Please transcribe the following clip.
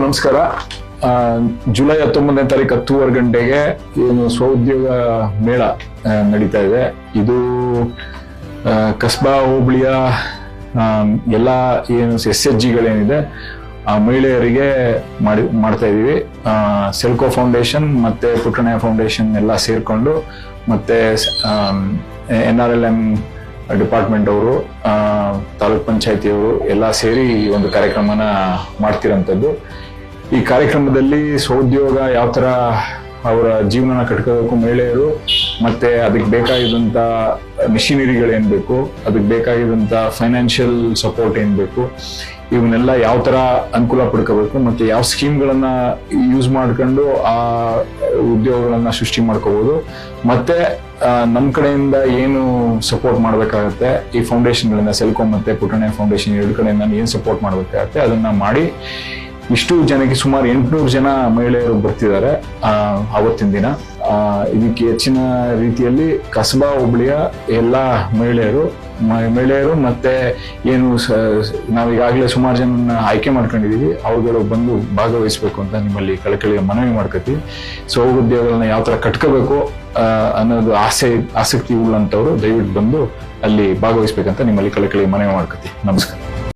ನಮಸ್ಕಾರ. ಜುಲೈ ಹತ್ತೊಂಬತ್ತನೇ ತಾರೀಕು ಹತ್ತೂವರೆ ಗಂಟೆಗೆ ಏನು ಸ್ವಉದ್ಯೋಗ ಮೇಳ ನಡೀತಾ ಇದೆ. ಇದು ಕಸ್ಬಾ ಹೋಬಳಿಯ ಎಲ್ಲ ಏನು ಎಸ್ ಎಚ್ ಜಿಗಳೇನಿದೆ ಆ ಮಹಿಳೆಯರಿಗೆ ಮಾಡಿ ಮಾಡ್ತಾ ಇದೀವಿ ಆ, ಸೆಲ್ಕೋ ಫೌಂಡೇಶನ್ ಮತ್ತೆ ಪುಟ್ಟಣ್ಣ ಫೌಂಡೇಶನ್ ಎಲ್ಲ ಸೇರ್ಕೊಂಡು ಮತ್ತೆ N R L M department ಅವರು ತಾಲೂಕ್ ಪಂಚಾಯತಿಯವರು ಎಲ್ಲ ಸೇರಿ ಈ ಒಂದು ಕಾರ್ಯಕ್ರಮನ ಮಾಡ್ತಿರೋಂಥದ್ದು. ಈ ಕಾರ್ಯಕ್ರಮದಲ್ಲಿ ಸ್ವಉದ್ಯೋಗ ಯಾವ ತರ ಅವರ ಜೀವನನ ಕಟ್ಕೋಬೇಕು ಮಹಿಳೆಯರು, ಮತ್ತೆ ಅದಕ್ಕೆ ಬೇಕಾಗಿದ್ದಂಥ ಮಿಷಿನರಿಗಳೇನ್ ಬೇಕು, ಅದಕ್ಕೆ ಬೇಕಾಗಿದ್ದಂಥ ಫೈನಾನ್ಷಿಯಲ್ ಸಪೋರ್ಟ್ ಏನ್ ಬೇಕು, ಇವನ್ನೆಲ್ಲ ಯಾವ ತರ ಅನುಕೂಲ ಪಡ್ಕೋಬೇಕು, ಮತ್ತೆ ಯಾವ ಸ್ಕೀಮ್ಗಳನ್ನ ಯೂಸ್ ಮಾಡ್ಕೊಂಡು ಆ ಉದ್ಯೋಗಗಳನ್ನ ಸೃಷ್ಟಿ ಮಾಡ್ಕೋಬಹುದು ಮತ್ತೆ ಆ, ನಮ್ ಕಡೆಯಿಂದ ಏನು ಸಪೋರ್ಟ್ ಮಾಡಬೇಕಾಗುತ್ತೆ ಈ ಫೌಂಡೇಶನ್ಗಳಿಂದ ಸೆಲ್ಕೋ ಮತ್ತೆ ಪುಟಣೆ ಫೌಂಡೇಶನ್ ಎರಡು ಕಡೆಯಿಂದ ಏನು ಸಪೋರ್ಟ್ ಮಾಡಬೇಕಾಗುತ್ತೆ ಅದನ್ನ ಮಾಡಿ ಇಷ್ಟು ಜನಕ್ಕೆ ಸುಮಾರು ಎಂಟುನೂರು ಜನ ಮಹಿಳೆಯರು ಬರ್ತಿದ್ದಾರೆ ಆ, ಅವತ್ತಿನ ದಿನ. ಇದಕ್ಕೆ ಹೆಚ್ಚಿನ ರೀತಿಯಲ್ಲಿ ಕಸಬಾ ಹುಬ್ಳಿಯ ಎಲ್ಲ ಮಹಿಳೆಯರು ಮಹಿಳೆಯರು ಮತ್ತೆ ಏನು ಸ- ನಾವೀಗಾಗಲೇ ಸುಮಾರು ಜನ ಆಯ್ಕೆ ಮಾಡ್ಕೊಂಡಿದೀವಿ. ಅವ್ರುಗಳು ಬಂದು ಭಾಗವಹಿಸ್ಬೇಕು ಅಂತ ನಿಮ್ಮಲ್ಲಿ ಕಳಕಳಿಯ ಮನವಿ ಮಾಡ್ಕೊತೀವಿ ಸೊ ಉದ್ಯೋಗಗಳನ್ನ ಯಾವ ತರ ಕಟ್ಕೋಬೇಕು ಅನ್ನೋದು ಆಸೆ, ಆಸಕ್ತಿ ಉಳ್ಳಂತವ್ರು ದಯವಿಟ್ಟು ಬಂದು ಅಲ್ಲಿ ಭಾಗವಹಿಸ್ಬೇಕಂತ ನಿಮ್ಮಲ್ಲಿ ಕಳಕಳಿ ಮನವಿ ಮಾಡ್ಕೊತೀವಿ ನಮಸ್ಕಾರ.